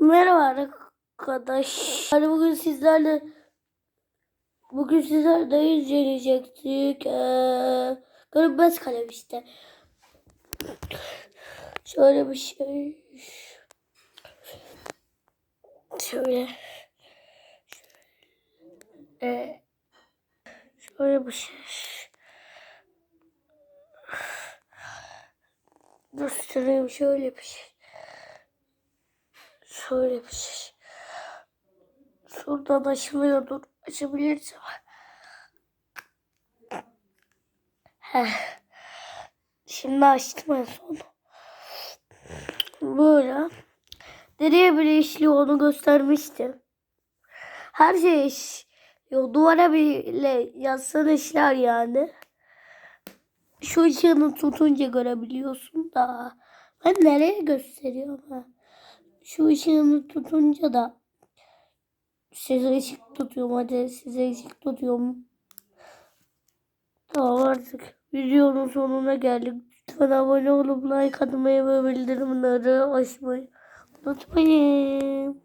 Merhaba arkadaşlar. Hani bugün sizlerle bugün sizlerle inceleyecektik. Ee, görünmez kalem işte. Şöyle bir şey. Şöyle. Ee, şöyle bir şey. Göstereyim şöyle bir şey. Şöyle bir şey. Şuradan açılıyordur. Açabilirsem. Heh. Şimdi açtım en son. Böyle. Nereye bile işliyor onu göstermiştim. Her şey işliyor. Duvara bile yazsan işler yani. Şu ışığını tutunca görebiliyorsun da. Ben nereye gösteriyorum ha? Şu ışığını tutunca da size ışık tutuyorum hadi size ışık tutuyorum. Tamam artık videonun sonuna geldik. Lütfen abone olup like atmayı ve bildirimleri açmayı unutmayın.